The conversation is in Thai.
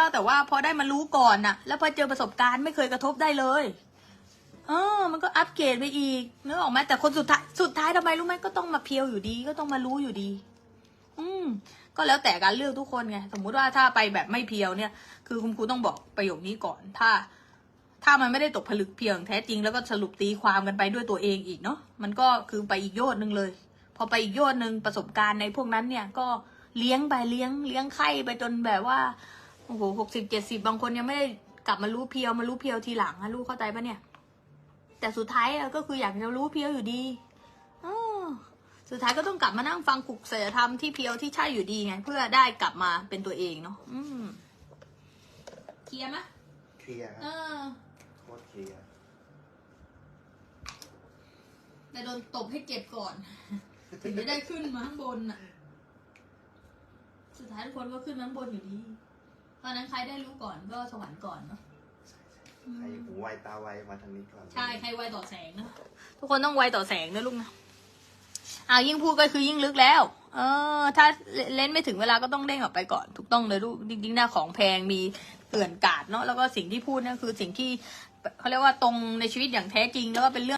บ้างแต่ว่าพอได้มารู้ก่อนน่ะ แล้วพอเจอประสบการณ์ไม่เคยกระทบได้เลยเออมันก็อัปเกรดไปอีกนึกออกไหมแต่คนสุดท้ายสุดท้ายทำไมรู้ไหมก็ต้องมาเพียวอยู่ดี ก็ต้องมารู้อยู่ดี อืมก็แล้วแต่การเลือกทุกคนไงสมมุติว่าถ้าไปแบบไม่เพียวเนี่ย คือคุณครูต้องบอกประโยคนี้ก่อน ถ้า ถ้ามันไม่ได้ตกผลึกเพียงแท้จริงแล้วก็สรุปตีความกันไปด้วยตัวเองอีกเนาะมันก็คือไปอีกโยชน์หนึ่งเลย พอไปอีกโยชน์หนึ่งประสบการณ์ในพวกนั้นเนี่ยก็เลี้ยงไปเลี้ยงเลี้ยงไข่ไปจนแบบว่า อ้โหหกสิบเจ็ดสิบบางคนยังไม่ได้กลับมารู้เพียวมารู้เพียวทีหลังอะลูกเข้าใจปะเนี่ย แต่สุดท้ายอะก็คืออยากจะรู้เพียวอยู่ดีออสุดท้ายก็ต้องกลับมานั่งฟังขุกเสธรรมที่เพียวที่ใช่อยู่ดีไง เพื่อได้กลับมาเป็นตัวเองเนาะอืมเคลียร์ไหมเคลียร์คเอรับอโคตรเคลียร์แต่โดนตบให้เจ็บก่อน ถึงจะได้ขึ้นมาข้างบนน่ะ สุดท้ายทุกคนก็ขึ้นมาข้างบนอยู่ดี ตอนนั้นใครได้รู้ก่อนก็สวรรค์ก่อนเนาะอืใครมหูไวตาไวมาทางนี้ก่อนใช่ใครไวต่อแสงนะทุกคนต้องไวต่อแสงนะลูกนะอ้าวยิ่งพูดก็คือยิ่งลึกแล้ว เออ ถ้าเล่นไม่ถึงเวลาก็ต้องเด้งออกไปก่อน ถูกต้องเลยลูกจริงๆหน้าของแพงมีเกลื่อนกาดเนาะแล้วก็สิ่งที่พูดเนี่ยคือสิ่งที่เขาเรียกว่าตรงในชีวิตอย่างแท้จริงแล้วก็เป็นเรื่อง